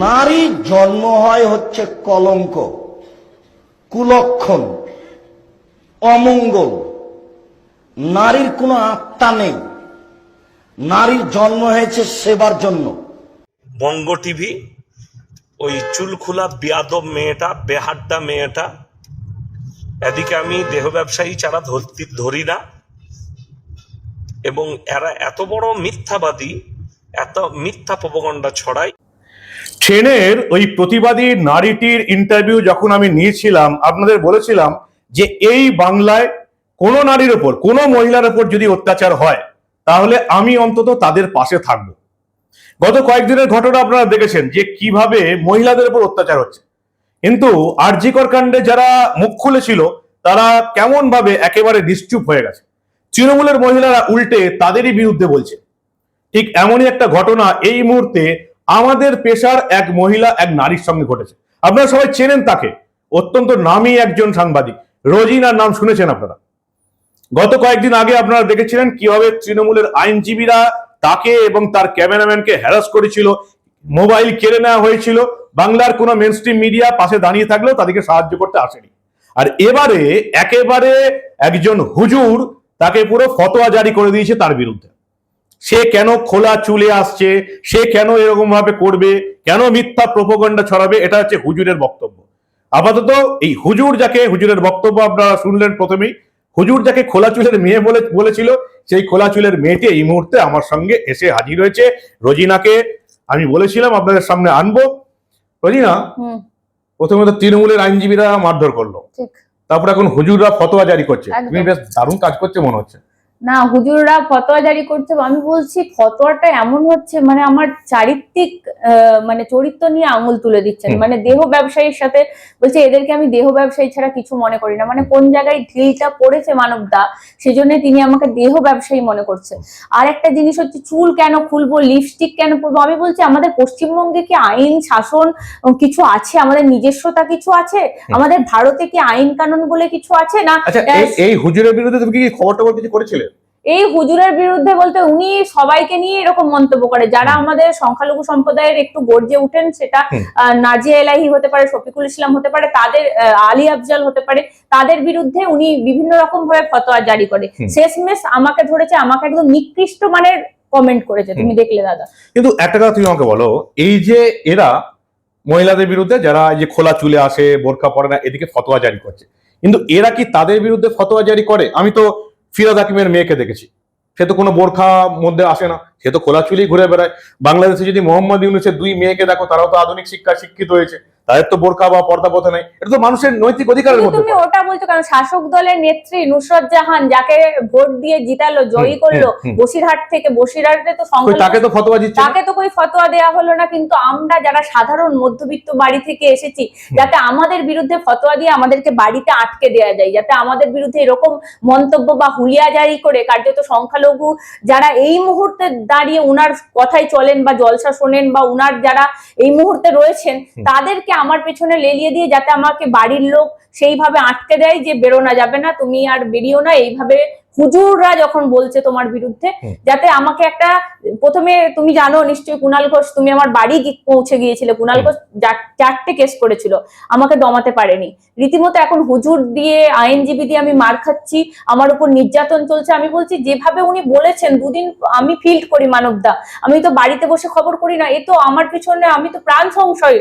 নারীর জন্ম হয় হচ্ছে কলঙ্ক, কুলক্ষণ, অমঙ্গল। নারীর কোনো আত্মা নেই। নারীর জন্ম হয়েছে সেবার জন্য। বঙ্গ টিভি, ওই চুল খোলা বিয়াদব মেয়েটা, বেহাড্ডা মেয়েটা, এদিকে আমি দেহ ব্যবসায়ী ছাড়া ধরি না। এবং এরা এত বড় মিথ্যাবাদী, এত মিথ্যা প্রবগণ্ডা ছড়ায় ট্রেনের ওই প্রতিবাদী নারীটির ইন্টারভিউ যখন আমি নিয়েছিলাম, আপনাদের বলেছিলাম যে এই বাংলায় কোনো নারীর ওপর, কোনো মহিলার ওপর যদি অত্যাচার হয়, তাহলে আমি অন্তত তাদের পাশে থাকব। গত কয়েকদিনের ঘটনা আপনারা দেখেছেন যে কীভাবে মহিলাদের উপর অত্যাচার হচ্ছে। কিন্তু আরজিকর কাণ্ডে যারা মুখ খুলেছিল, তারা কেমন ভাবে একেবারে নিশ্চুপ হয়ে গেছে। তৃণমূলের মহিলারা উল্টে তাদেরই বিরুদ্ধে বলছে। ঠিক এমনই একটা ঘটনা এই মুহূর্তে আমাদের পেশার এক মহিলা, এক নারীর সঙ্গে ঘটেছে। আপনারা সবাই চেনেন তাকে। অত্যন্ত নামী একজন সাংবাদিক। রোজিনার নাম শুনেছেন আপনারা? গত কয়েকদিন আগে আপনারা দেখেছিলেন কীভাবে তৃণমূলের আইনজীবীরা তাকে এবং তার ক্যামেরাম্যানকে হ্যারাস করেছিল, মোবাইল কেড়ে নেওয়া হয়েছিল, বাংলার কোনো মেনস্ট্রিম মিডিয়া পাশে দাঁড়িয়ে থাকলেও তাদেরকে সাহায্য করতে আসেনি। আর এবারে, একেবারে একজন হুজুর তাকে পুরো ফতোয়া জারি করে দিয়েছে তার বিরুদ্ধে। সে কেন খোলা চুলে আসছে? সে কেন এরকম ভাবে করবে? কেন মিথ্যা প্রপগণ্ডা ছড়াবে? এটা হচ্ছে হুজুরের বক্তব্য। আপাতত এই হুজুর যাকে হুজুরের বক্তব্য আপনারা শুনলেন প্রথমেই হুজুর যাকে খোলা চুলের মেয়ে বলে বলেছিল সেই খোলা চুলের মেয়েটি এই মুহূর্তে আমার সঙ্গে এসে হাজির হয়েছে। রোজিনাকে আমি বলেছিলাম আপনাদের সামনে আনব। রোজিনা প্রথমে তো তৃণমূলের আইনজীবীরা মারধর করল। তারপর এখন হুজুররা ফতোয়া জারি করছে। তুমি বেশ দারুণ কাজ করছে মনে হচ্ছে। না হুজুররা ফতোয়া জারি করছে আমি বলছি ফতোয়াটা এমন হচ্ছে মানে আমার চারিত্রিক মানে চরিত্র নিয়ে আঙুল তুলে দিচ্ছেন। মানে দেহ ব্যবসায়ীর সাথে বলছে এদেরকে আমি দেহ ব্যবসায়ী ছাড়া কিছু মনে করি না। মানে কোন জায়গায় ঢিলটা পড়েছে মানবদা সেজন্য তিনি আমাকে দেহ ব্যবসায়ী মনে করছে। আর একটা জিনিস হচ্ছে চুল কেন খুলবো লিপস্টিক কেন পরবো? আমি বলছি আমাদের পশ্চিমবঙ্গে কি আইন শাসন কিছু আছে? আমাদের নিজস্বতা কিছু আছে? আমাদের ভারতে কি আইন কানুন বলে কিছু আছে না? আচ্ছা এই এই হুজুরের বিরুদ্ধে তুমি কি খবর টবর কিছু করেছিলে? এই হুজুরের বিরুদ্ধে বলতে উনি সবাইকে নিয়ে এরকম মন্তব্য করে যারা আমাদের সংখ্যালঘু সম্প্রদায়ের একটু গর্জে উঠেন সেটা নাজিয়া এলাহি হতে পারে শফিকুল ইসলাম হতে পারে তাদের আলী আফজাল হতে পারে তাদের বিরুদ্ধে উনি বিভিন্ন রকম ভাবে ফতোয়া জারি করে। শেষমেশ আমাকে ধরেছে আমাকে একদম নিকৃষ্ট মানের কমেন্ট করেছে তুমি দেখলে দাদা। কিন্তু একটা কথা তুমি আমাকে বলো এই যে এরা মহিলাদের বিরুদ্ধে যারা এই যে খোলা চুলে আসে বোরখা পরে না এদিকে ফতোয়া জারি করছে। কিন্তু এরা কি তাদের বিরুদ্ধে ফতোয়া জারি করে? আমি তো ফিরাদ হাকিমের মেয়েকে দেখেছি। সে তো কোনো বোরখা মধ্যে আসে না, সে তো খোলা চুলেই ঘুরে বেড়ায়। বাংলাদেশে যদি মোহাম্মদ ইউনুসের দুই মেয়েকে দেখো, তারাও তো আধুনিক শিক্ষা শিক্ষিত হয়েছে। তাদের তো বোরখা বা পর্দা পথে নেই। এটা তো মানুষের নৈতিক অধিকারের মধ্যে তুমি ওটা বলছো কারণ শাসক দলের নেত্রী নুসরত জাহান যাকে ভোট দিয়ে জিতালো জয়ী করল। বসিরহাট থেকে বসিরহাটে তো কই তাকে তো ফতোয়া দিচ্ছে তাকে তো કોઈ ফতোয়া দেয়া হলো না কিন্তু আমরা যারা সাধারণ মধ্যবিত্ত বাড়ি থেকে এসেছি যাতে আমাদের বিরুদ্ধে ফতোয়া দিয়ে আমাদেরকে বাড়িতে আটকে দেয়া যায় যাতে আমাদের বিরুদ্ধে এরকম মন্তব্য বা হুলিয়া জারি করে কার্যত সংখ্যালঘু যারা এই মুহূর্তে দাঁড়িয়ে উনার কথাই চলেন বা জলসা শোনেন বা উনার যারা এই মুহূর্তে রয়েছেন তাদেরকে আমার পেছনে লেলিয়ে দিয়ে যাতে আমাকে বাড়ির লোক সেইভাবে আটকে দেয় যে বেরোনা যাবে না, তুমি আর বেরিও না, এইভাবে হুজুররা যখন বলছে তোমার বিরুদ্ধে যাতে আমাকে একটা প্রথমে তুমি জানো নিশ্চয়ই কুণাল ঘোষ তুমি আমার বাড়ি পৌঁছে গিয়েছিলে। কুণাল ঘোষ চারটে কেস করেছিল আমাকে দমাতে পারেনি। রীতিমতো এখন হুজুর দিয়ে আইনজীবী দিয়ে আমি মার খাচ্ছি আমার উপর নির্যাতন চলছে। আমি বলছি যেভাবে উনি বলেছেন দুদিন আমি ফিল্ড করি মানবদা। আমি তো বাড়িতে বসে খবর করি না এ তো আমার পিছনে আমি তো প্রাণ সংশয়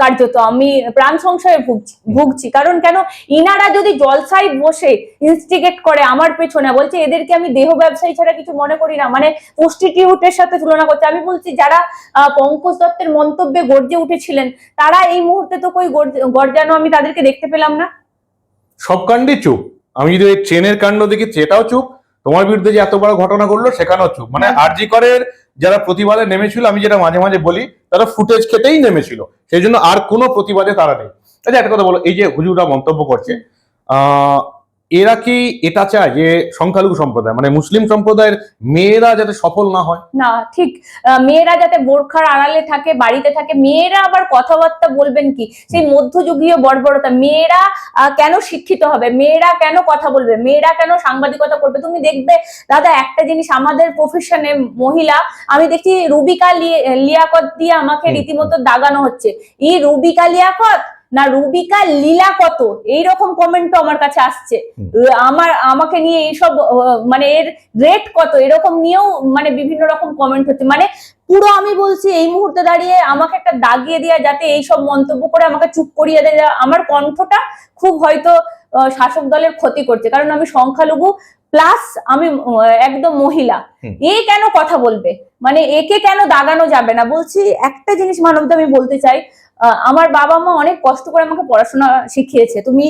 কার্যত আমি প্রাণ সংশয়ে ভুগছি ভুগছি। কারণ কেন? ইনারা যদি জলসায় বসে ইনস্টিগেট করে আমার পেছনে বলছে এদেরকে আমি দেহ ব্যবসায়ী ছাড়া কিছু মনে করি না মানে প্রস্টিটিউটের সাথে তুলনা করছে। আমি বলছি যারা পঙ্কজ দত্তের মন্তব্যে গর্জে উঠেছিলেন তারা এই মুহূর্তে তো কই গর্জ- গর্জানো আমি তাদেরকে দেখতে পেলাম না? সব কাণ্ডে চুপ। আমি যদি ওই ট্রেনের কাণ্ড দেখি সেটাও চুপ। তোমার বিরুদ্ধে যে এত বড় ঘটনা ঘটলো সেখানেও চুপ। মানে হ্যাঁ। আরজি করের যারা প্রতিবাদে নেমেছিল আমি যেটা মাঝে মাঝে বলি তারা ফুটেজ খেতেই নেমেছিল। সেই জন্য আর কোনো প্রতিবাদে তারা নেই। আচ্ছা একটা কথা বলো এই যে হুজুরা মন্তব্য করছে আহ এরা কি এটা চায় যে সংখ্যালঘু সম্প্রদায়? মানে মুসলিম সম্প্রদায়ের মেয়েরা যাতে সফল না হয়? না ঠিক। মেয়েরা যাতে বোরখার আড়ালে থাকে বাড়িতে থাকে মেয়েরা আবার কথাবার্তা বলবেন কি? সেই মধ্যযুগীয় বর্বরতা। মেয়েরা কেন শিক্ষিত হবে? মেয়েরা কেন কথা বলবে? মেয়েরা কেন সাংবাদিকতা করবে? তুমি দেখবে দাদা একটা জিনিস আমাদের প্রফেশনে মহিলা আমি দেখছি রুবিকা লি- লিয়াকত দিয়ে আমাকে রীতিমতো দাগানো হচ্ছে। এই রুবিকা লিয়াকত? না রুবিকা লীলা কত? এইরকম কমেন্টও আমার কাছে আসছে। আমার আমাকে নিয়ে এইসব মানে এর রেট কত? এরকম নিয়েও মানে বিভিন্ন রকম কমেন্ট হচ্ছে। মানে পুরো আমি বলছি এই মুহূর্তে দাঁড়িয়ে আমাকে একটা দাগিয়ে দেওয়া যাতে এইসব মন্তব্য করে আমাকে চুপ করিয়ে দেওয়া আমার কণ্ঠটা খুব হয়তো শাসক দলের ক্ষতি করছে। কারণ আমি সংখ্যালঘু প্লাস আমি একদম মহিলা। এ কেন কথা বলবে? মানে একে কেন দাগানো যাবে না? বলছি একটা জিনিস মানবদা আমি বলতে চাই। আমার বাবা মা অনেক কষ্ট করে আমাকে পড়াশোনা শিখিয়েছে। তুমি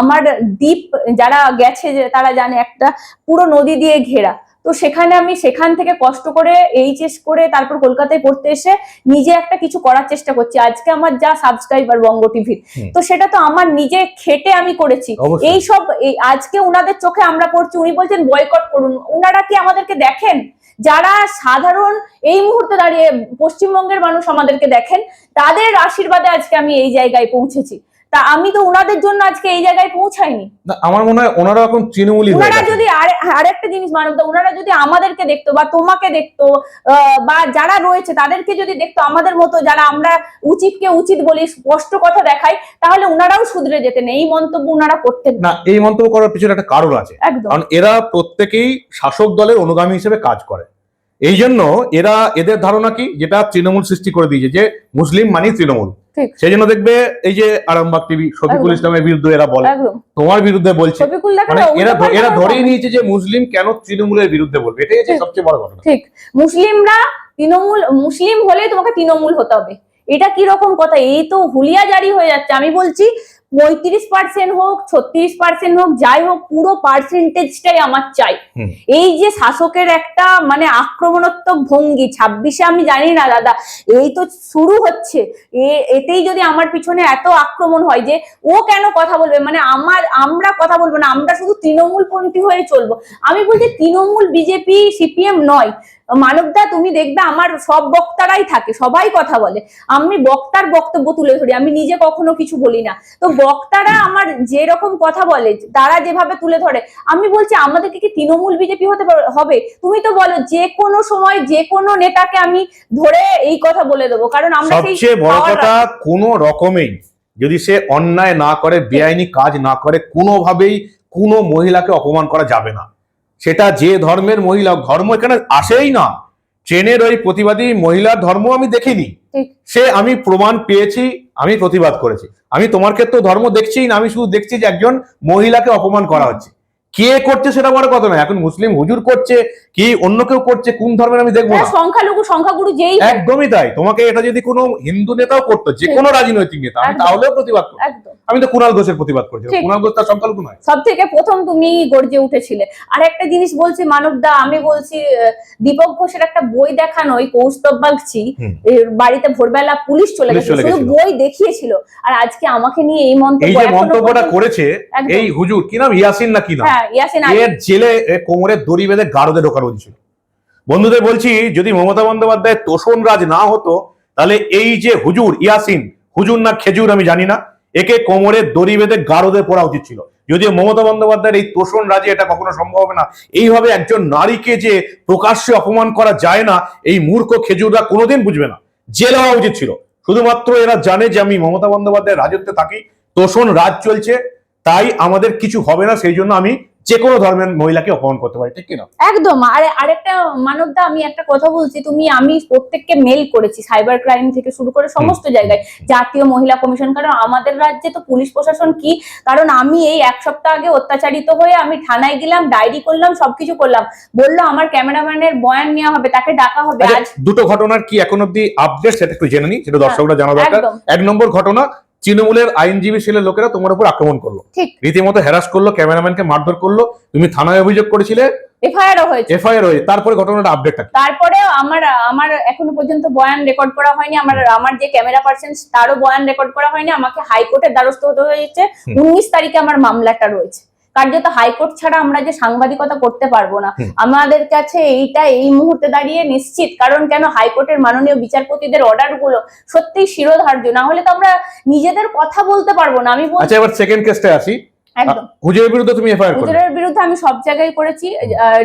আমার দ্বীপ যারা গেছে যে তারা জানে একটা পুরো নদী দিয়ে ঘেরা। তো সেখানে আমি সেখান থেকে কষ্ট করে এইচএস করে তারপর কলকাতায় পড়তে এসে নিজে একটা কিছু করার চেষ্টা করছি। আজকে আমার যা সাবস্ক্রাইবার বঙ্গ টিভির তো সেটা তো আমার নিজে খেটে আমি করেছি। এই সব আজকে উনাদের চোখে আমরা পড়ছি উনি বলছেন বয়কট করুন। উনারা কি আমাদেরকে দেখেন? যারা সাধারণ এই মুহূর্তে দাঁড়িয়ে পশ্চিমবঙ্গের মানুষ আমাদেরকে দেখেন, তাদের আশীর্বাদে আজকে আমি এই জায়গায় পৌঁছেছি। তা আমি তো উনাদের জন্য আজকে এই জায়গায় পৌঁছাইনি। না, আমার মনে হয় ওনারা এখন তৃণমূলই ওনারা যদি আর আরেকটা জিনিস মানবতা ওনারা যদি আমাদেরকে দেখতো বা তোমাকে দেখতো বা যারা রয়েছে তাদেরকে যদি দেখতো আমাদের মতো যারা আমরা উচিতকে উচিত বলি স্পষ্ট কথা দেখাই তাহলে ওনারাও শুধরে যেতেন। এই মন্তব্য ওনারা করতেন না। এই মন্তব্য করার পিছনে একটা কারণ আছে। একদম। কারণ এরা প্রত্যেকেই শাসক দলের অনুগামী হিসেবে কাজ করে। এই জন্য এরা এদের ধারণা কি? যেটা তৃণমূল সৃষ্টি করে দিয়েছে যে মুসলিম মানে তৃণমূল। সেই জন্য দেখবে এই যে আরামবাগ টিভি শফিকুল ইসলামের বিরুদ্ধে এরা বলে। তোমার বিরুদ্ধে বলছে। মানে এরা এরা ধরেই নিয়েছে যে মুসলিম কেন তৃণমূলের বিরুদ্ধে বলবে। এটাই হচ্ছে সবচেয়ে বড় ঘটনা। ঠিক। মুসলিমরা তৃণমূল মুসলিম হলে তোমাকে তৃণমূল হতে হবে। এটা কি রকম কথা? এই তো হুলিয়া জারি হয়ে যাচ্ছে। আমি বলছি পঁয়ত্রিশ পার্সেন্ট হোক ছত্রিশ পার্সেন্ট হোক যাই হোক পুরো পার্সেন্টেজটাই আমার চাই। এই যে শাসকের একটা মানে আক্রমণাত্মক ভঙ্গি ছাব্বিশে আমি জানি না দাদা এই তো শুরু হচ্ছে। এতেই যদি আমার পিছনে এত আক্রমণ হয় যে ও কেন কথা বলবে? মানে আমার আমরা কথা বলব না আমরা শুধু তৃণমূলপন্থী হয়ে চলবো। আমি বলছি তৃণমূল বিজেপি সিপিএম নয়। মানবদা তুমি দেখবে আমার সব বক্তারাই থাকে সবাই কথা বলে। আমি বক্তার বক্তব্য তুলে ধরি আমি নিজে কখনো কিছু বলি না। তো বক্তারা আমার যে রকম কথা বলে তারা যেভাবে তুলে ধরে আমি বলছি আমাদেরকে কি তৃণমূল বিজেপি হতে হবে? তুমি তো বলো যে কোনো সময় যে কোনো নেতাকে আমি ধরে এই কথা বলে দেবো কারণ আমরা সেই সবচেয়ে বড় কথা কোনো রকমেই যদি সে অন্যায় না করে বেআইনি কাজ না করে কোনোভাবেই কোনো মহিলাকে অপমান করা যাবে না। সেটা যে ধর্মের মহিলা ধর্ম এখানে আসেই না। ট্রেনের ওই প্রতিবাদী মহিলার ধর্ম আমি দেখিনি। সে আমি প্রমাণ পেয়েছি আমি প্রতিবাদ করেছি। আমি তোমার ক্ষেত্রে ধর্ম দেখছি না আমি শুধু দেখছি যে একজন মহিলাকে অপমান করা হচ্ছে। কে করছে সেটা বড় কথা না এখন মুসলিম হুজুর করছে কি অন্য কেউ করছে কোন ধর্মের আমি দেখব সংখ্যালঘু সংখ্যাগুরু যেই একদমই তাই। তোমাকে এটা যদি কোনো হিন্দু নেতাও করতো যে কোনো রাজনৈতিক নেতা আমি তাহলেও প্রতিবাদ করব আমি তো কুণাল ঘোষের প্রতিবাদ করছি। কুণাল ঘোষ তার সংখ্যালঘু নয়। সব থেকে প্রথম তুমি গর্জে উঠেছিলে। আর একটা জিনিস বলছি মানবদা আমি বলছি দীপক ঘোষের একটা বই দেখানো ওই কৌস্তব বাগচি বাড়িতে ভোরবেলা পুলিশ চলে গেছিল। বই দেখিয়েছিল। আর আজকে আমাকে নিয়ে এই এই মন্তব্য যে মন্তব্যটা করেছে এই হুজুর কি নাম? ইয়াসিন না কি নাম? হ্যাঁ এর জেলে কোমরে দড়ি বেঁধে গারদে ঢোকানো হয়েছিল বন্ধুদের বলছি, যদি মমতা বন্দ্যোপাধ্যায় তোষণ রাজ না হতো, তাহলে এই যে হুজুর ইয়াসিন, হুজুর না খেজুর আমি জানি না, একে কোমরে দড়ি বেঁধে গারদে পড়া উচিত ছিল। যদিও মমতা বন্দ্যোপাধ্যায়ের এই তোষণ রাজে এটা কখনো সম্ভব হবে না। এইভাবে একজন নারীকে যে প্রকাশ্যে অপমান করা যায় না, এই মূর্খ খেজুররা কোনোদিন বুঝবে না। জেল হওয়া উচিত ছিল। শুধুমাত্র এরা জানে যে আমি মমতা বন্দ্যোপাধ্যায়ের রাজত্বে থাকি, তোষণ রাজ চলছে, তাই আমাদের কিছু হবে না, সেই জন্য আমি যে কোনো ধর্মের মহিলাকে অপমান করতে পারি ঠিক কিনা একদম। আর আরেকটা মানবদা আমি একটা কথা বলছি তুমি আমি প্রত্যেককে মেল করেছি সাইবার ক্রাইম থেকে শুরু করে সমস্ত জায়গায় জাতীয় মহিলা কমিশন কারণ আমাদের রাজ্যে তো পুলিশ প্রশাসন কি? কারণ আমি এই এক সপ্তাহ আগে অত্যাচারিত হয়ে আমি থানায় গেলাম ডায়েরি করলাম সবকিছু করলাম। বলল আমার ক্যামেরাম্যানের বয়ান নেওয়া হবে তাকে ডাকা হবে আচ্ছা, আজ। দুটো ঘটনার কি এখন অব্দি আপডেট সেটা একটু জেনে নি সেটা দর্শকরা জানা দরকার। এক নম্বর ঘটনা তৃণমূলের আইনজীবী ছেলে লোকেরা তোমার উপর আক্রমণ করল। রীতিমতো হ্যারাস করল ক্যামেরাম্যানকে মারধর করল তুমি থানায় অভিযোগ করেছিলে এফআইআরও হয়েছে। এফআইআর তারপরে ঘটনাটা আপডেট তারপরে আমার আমার এখনও পর্যন্ত বয়ান রেকর্ড করা হয়নি আমার আমার যে ক্যামেরা পার্সন তারও বয়ান রেকর্ড করা হয়নি আমাকে হাইকোর্টের দ্বারস্থ হতে হয়েছে। উনিশ তারিখে আমার মামলাটা রয়েছে। কার্যত হাইকোর্ট ছাড়া আমরা যে সাংবাদিকতা করতে পারব না। আমাদের কাছে এইটা এই মুহূর্তে দাঁড়িয়ে নিশ্চিত। কারণ কেন হাইকোর্টের মাননীয় বিচারপতিদের অর্ডারগুলো সত্যিই শিরোধার্য। না হলে তো আমরা নিজেদের কথা বলতে পারব না। আমি আচ্ছা এবার সেকেন্ড কেসটা আসি। হুজুরের বিরুদ্ধে তুমি এফআইআর করলে হুজুরের বিরুদ্ধে আমি সব জায়গায় করেছি।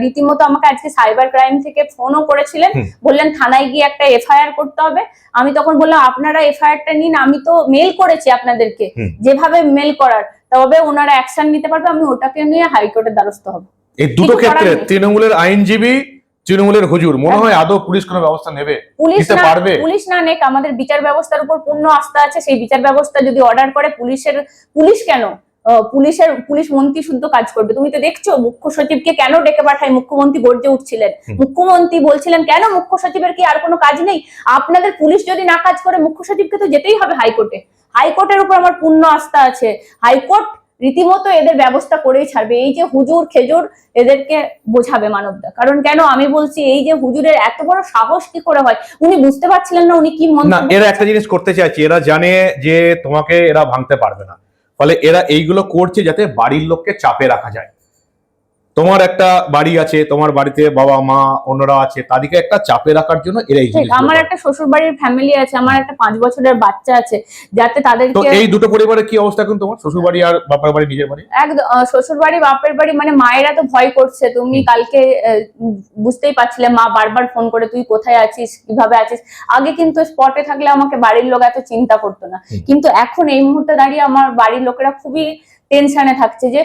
রীতিমতো আমাকে আজকে সাইবার ক্রাইম থেকে ফোনও করেছিলেন। বললেন থানায় গিয়ে একটা এফআইআর করতে হবে। আমি তখন বললাম আপনারা এফআইআরটা নিন। আমি তো মেল করেছি আপনাদেরকে। যেভাবে মেল করার। তবে ওনারা অ্যাকশন নিতে পারবে আমি ওটাকে নিয়ে হাইকোর্টের দ্বারস্থ হব। এই দুটো ক্ষেত্রে তৃণমূলের আইনজীবী তৃণমূলের হুজুর মনে হয় আদৌ পুলিশ কোনো ব্যবস্থা নেবে? পুলিশ পারবে? পুলিশ না নেক আমাদের বিচার ব্যবস্থার উপর পূর্ণ আস্থা আছে সেই বিচার ব্যবস্থা যদি অর্ডার করে পুলিশের পুলিশ কেন পুলিশের পুলিশ মন্ত্রী শুদ্ধ কাজ করবে। তুমি তো দেখছ মুখ্য সচিবকে কেন ডেকে পাঠায়? মুখ্যমন্ত্রী গর্জে উঠছিলেন। মুখ্যমন্ত্রী বলছিলেন কেন মুখ্য সচিবের কি আর কোনো কাজ নেই? আপনাদের পুলিশ যদি না কাজ করে মুখ্য সচিবকে তো যেতেই হবে হাইকোর্টে। হাইকোর্টের উপর আমার পূর্ণ আস্থা আছে। হাইকোর্ট রীতিমতো এদের ব্যবস্থা করেই ছাড়বে। এই যে হুজুর খেজুর এদেরকে বোঝাবে মানবদা। কারণ কেন? আমি বলছি এই যে হুজুরের এত বড় সাহস কি করে হয়? উনি বুঝতে পারছিলেন না উনি কি না মন্তব্য এরা একটা জিনিস করতে চাইছে। এরা জানে যে তোমাকে এরা ভাঙতে পারবে না। ফলে এরা এইগুলো করছে যাতে বাড়ির লোককে চাপে রাখা যায়। তোমার একটা বাড়ি আছে তোমার বাড়িতে বাবা মা অন্যরা আছে তাদেরকে একটা চাপে রাখার জন্য এরা এই আমার একটা শ্বশুর বাড়ির ফ্যামিলি আছে আমার একটা পাঁচ বছরের বাচ্চা আছে যাতে তো এই দুটো পরিবারের কি অবস্থা এখন তোমার? শ্বশুর বাড়ি আর বাবার বাড়ি নিজের বাড়ি? একদম শ্বশুর বাড়ি বাপের বাড়ি মানে মায়েরা তো ভয় করছে তুমি কালকে বুঝতেই পারছিলে মা বারবার ফোন করে তুই কোথায় আছিস? কীভাবে আছিস? আগে কিন্তু স্পটে থাকলে আমাকে বাড়ির লোক এত চিন্তা করতো না। কিন্তু এখন এই মুহূর্তে দাঁড়িয়ে আমার বাড়ির লোকেরা খুবই টেনশনে থাকছে যে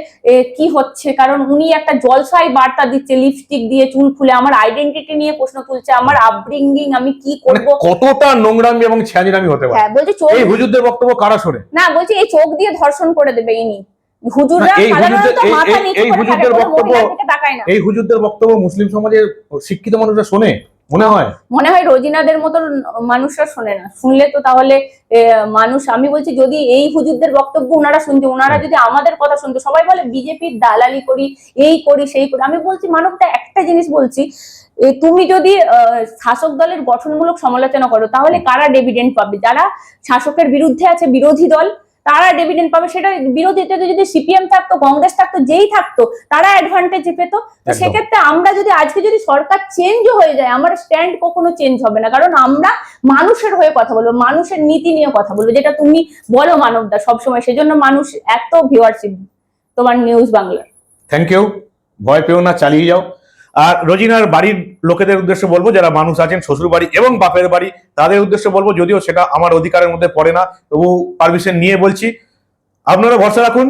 কি হচ্ছে? কারণ উনি একটা জলসাই বার্তা দিচ্ছে লিপস্টিক দিয়ে চুল খুলে আমার আইডেন্টিটি নিয়ে প্রশ্ন তুলছে আমার আপব্রিঙ্গিং আমি কি মানে করব? কতটা নোংরামি এবং ছ্যাঁচড়ামি হতে পারে? হ্যাঁ বলছে চোখ এই হুজুরদের বক্তব্য কারা শোনে? না বলছে এই চোখ দিয়ে ধর্ষণ করে দেবে ইনি। হুজুররা সাধারণত মাথা নিচু করে থাকে, কোনো বক্তব্য- মহিলার দিকে তাকায় না। এই হুজুরদের বক্তব্য মুসলিম সমাজের শিক্ষিত মানুষরা শোনে? মনে হয়? মনে হয় রোজিনাদের মতন মানুষরা শোনে না। শুনলে তো তাহলে মানুষ আমি বলছি যদি এই হুজুরদের বক্তব্য ওনারা শুনছে ওনারা যদি আমাদের কথা শুনতো সবাই বলে বিজেপির দালালি করি এই করি সেই করি। আমি বলছি মানবটা একটা জিনিস বলছি তুমি যদি আহ, শাসক দলের গঠনমূলক সমালোচনা করো তাহলে কারা ডেভিডেন্ট পাবে? যারা শাসকের বিরুদ্ধে আছে বিরোধী দল তারা ডেভিডেন্ট পাবে সেটা বিরোধীতে যদি সিপিএম থাকতো কংগ্রেস থাকতো যেই থাকতো তারা অ্যাডভান্টেজ পেতো। তো সেক্ষেত্রে আমরা যদি আজকে যদি সরকার চেঞ্জ হয়ে যায় আমার স্ট্যান্ড কখনো চেঞ্জ হবে না। কারণ আমরা মানুষের হয়ে কথা বলব মানুষের নীতি নিয়ে কথা বলব যেটা তুমি বলো মানবদা সবসময়। সেজন্য মানুষ এত ভিউয়ারশিপ তোমার নিউজ বাংলার। থ্যাংক ইউ ভয় পেও না চালিয়ে যাও। আর রোজিনার বাড়ির লোকেদের উদ্দেশ্যে বলব, যারা মানুষ আছেন, শ্বশুর বাড়ি এবং বাপের বাড়ি, তাদের উদ্দেশ্যে বলব, যদিও সেটা আমার অধিকারের মধ্যে পড়ে না, তবু পারমিশন নিয়ে বলছি। আপনারা ভরসা রাখুন,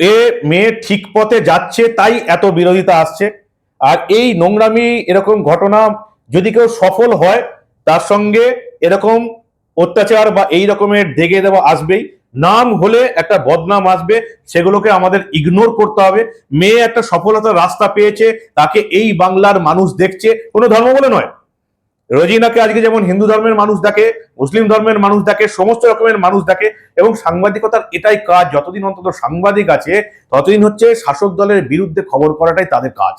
এ মেয়ে ঠিক পথে যাচ্ছে, তাই এত বিরোধিতা আসছে। আর এই নোংরামি, এরকম ঘটনা যদি কেউ সফল হয়, তার সঙ্গে এরকম অত্যাচার বা এই রকমের দেগে দেওয়া আসবেই। নাম হলে একটা বদনাম আসবে, সেগুলোকে আমাদের ইগনোর করতে হবে। মেয়ে একটা সফলতার রাস্তা পেয়েছে, তাকে এই বাংলার মানুষ দেখছে, কোনো ধর্ম বলে নয়। রোজিনাকে আজকে যেমন হিন্দু ধর্মের মানুষ দেখে, মুসলিম ধর্মের মানুষ দেখে, সমস্ত রকমের মানুষ দেখে, এবং সাংবাদিকতার এটাই কাজ, যতদিন অন্তত সাংবাদিক আছে, ততদিন হচ্ছে শাসক দলের বিরুদ্ধে খবর করাটাই তাদের কাজ।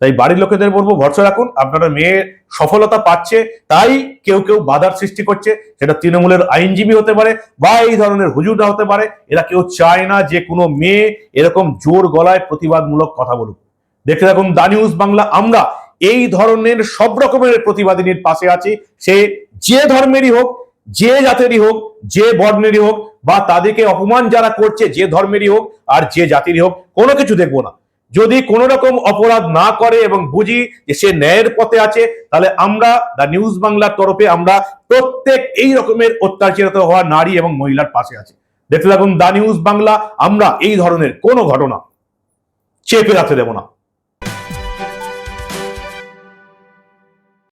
তাই বাড়ির লোকেদের বলব, ভরসা রাখুন, আপনারা মেয়ে সফলতা পাচ্ছে, তাই কেউ কেউ বাধার সৃষ্টি করছে, সেটা তৃণমূলের আইনজীবী হতে পারে বা এই ধরনের হুজুররা হতে পারে, এরা কেউ চায় না যে কোনো মেয়ে এরকম জোর গলায় প্রতিবাদমূলক কথা বলুক। দেখতে থাকুন দা নিউজ বাংলা, আমরা এই ধরনের সব রকমের প্রতিবাদিনীর পাশে আছি, সে যে ধর্মেরই হোক, যে জাতেরই হোক, যে বর্ণেরই হোক, বা তাদেরকে অপমান যারা করছে যে ধর্মেরই হোক আর যে জাতিরই হোক, কোনো কিছু দেখব না। যদি কোনো রকম অপরাধ না করে এবং বুঝি যে সে ন্যায়ের পথে আছে, তাহলে আমরা দা নিউজ বাংলার তরফে আমরা প্রত্যেক এই রকমের অত্যাচারিত হওয়া নারী এবং মহিলার পাশে আছে। দেখতে থাকুন দা নিউজ বাংলা, আমরা এই ধরনের কোনো ঘটনা চেপে রাখতে দেব না।